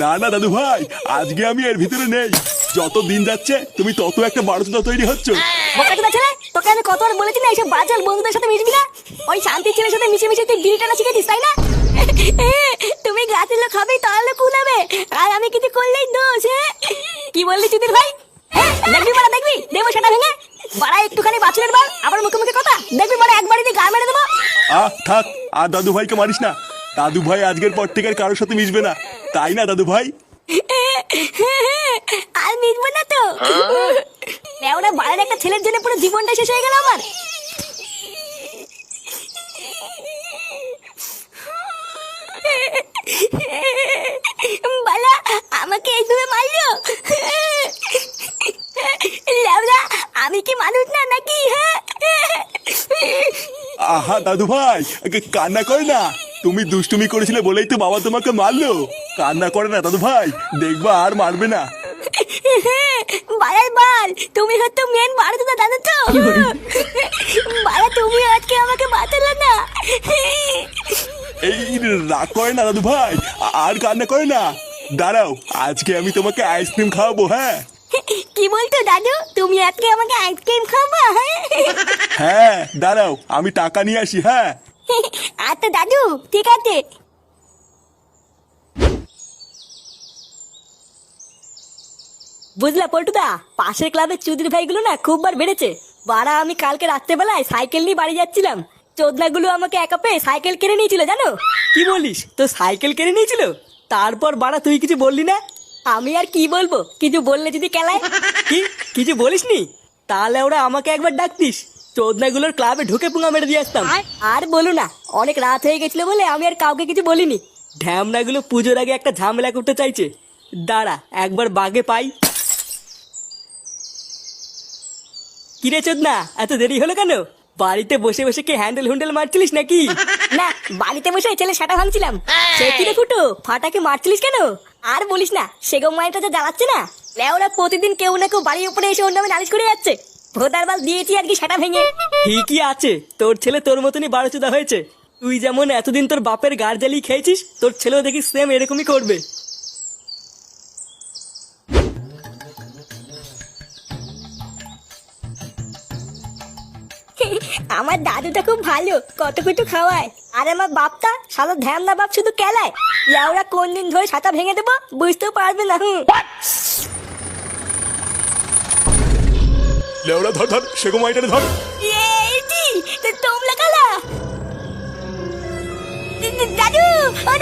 না না দাদু ভাই আজকে আমি এর ভিতরে নেই। যত দিন যাচ্ছে তুমি তত একটা বারোচোদা তৈরি হচ্ছ। তোকে আমি কতবার বলেছি না এইসব বাজার বন্ধুদের সাথে মিশবি না? ওই শান্তি ছেলের সাথে মিশে মিশে তুই বিড়ি টানা শিখেছিস তাই না? তুমি গাছের লোক হবে তাহলে কুলাবে আর আমি কিছু করলেই দোষ হ্যাঁ? কি বললি চুদির ভাই? হ্যাঁ, দেখবি মারা দেখবি? দেবো সেটা ভেঙে। বাড়া একটুখানি বাছুরের বাল আবার মুখে মুখে কথা। দেখবি মারা একবারই দিয়ে গা মেরে দেবো। আহ থাক আর দাদু ভাইকে মারিস না। দাদু ভাই আজকের পর থেকে আর কারোর সাথে মিশবে না। তাই না দাদু ভাই? আর মিটবো না তো। ওরা বাড়ির একটা ছেলের জন্য পুরো জীবনটা শেষ হয়ে গেল আমার। বালা আমাকে এইভাবে মারলো? লেওরা আমি কি মানুষ না নাকি? হ্যাঁ? আহা দাদু ভাই কান্না করে না। তুমি দুষ্টুমি করেছিলে বলেই তো বাবা তোমাকে মারলো। কান্না করে না দাদু ভাই। দেখবা আর মারবে না। বাড়ার বাল তুমি হয়তো মেন বাড়াতে তো। দাদা তো বাড়া তুমি আজকে আমাকে বাঁচালো না। এই রাগ করে না দাদু ভাই। আর কান্না করে না। দাঁড়াও আজকে আমি তোমাকে আইসক্রিম খাওয়াবো হ্যাঁ? কি বলতো দাদু? তুমি আজকে আমাকে আইসক্রিম খাবা হ্যাঁ? হ্যাঁ দাঁড়াও আমি টাকা নিয়ে আসি হ্যাঁ? আচ্ছা দাদু ঠিক আছে। বুঝলা পল্টুদা পাশের ক্লাবের চুদির ভাইগুলো না খুব বার বেড়েছে। বাড়া আমি কালকে রাত্রেবেলায় সাইকেল নিয়ে বাড়ি যাচ্ছিলাম। চোদনাগুলো আমাকে একা পেয়ে সাইকেল কেড়ে নিয়েছিল জানো? কি বলিস? তো সাইকেল কেড়ে নিয়েছিল? তারপর বাড়া তুই কিছু বললি না? আমি আর কি বলব? কিছু বললে যদি কেলায়। কি? কিছু বলিসনি? তাহলে ওরা আমাকে একবার ডাকতিস। চোদনাগুলোর ক্লাবে ঢুকে পুঙা মেরে দিয়ে আসতাম। আর বলো না অনেক রাত হয়ে গেছিল বলে আমি আর কাউকে কিছু বলিনি। ঢ্যামনাগুলো পুজোর আগে একটা ঝামেলা করতে চাইছে। দাঁড়া একবার বাগে পাই। কিরে চোদনা এত দেরি হলো কেন? বাড়িতে বসে বসে কি হ্যান্ডেল হুন্ডেল মারছিলিস নাকি? না বাড়িতে বসে ছেলে সাটা ভাঙছিলাম। সে কি রে ফুটো ফাটাকে মারছিলিস কেন? আর বলিস না সেগম মাইটা যা জ্বালাচ্ছে না? লেওরা প্রতিদিন কেউ না কেউ বাড়ির উপরে এসে ওর নামে নালিশ করে যাচ্ছে। ভোদার বাল দিয়েছি আর কি সাটা ভেঙে। ঠিকই আছে। তোর ছেলে তোর মতনই বারোচুদা হয়েছে। তুই যেমন এতদিন তোর বাপের গার জ্বালিয়ে খেয়েছিস তোর ছেলেও দেখি সেম এরকমই করবে। আমার দাদুটা খুব ভালো কত কিছু খাওয়ায়। আর আমার বাপটা সাদা ধ্যান না বাপ শুধু কেলায়। লেওরা কোন দিন ধরে সাটা ভেঙে দেবো বুঝতেও পারবে না হুম। লেওড়া ধর ধর সেগো মাইটারে ধর। তোমলা কালা দাদু ও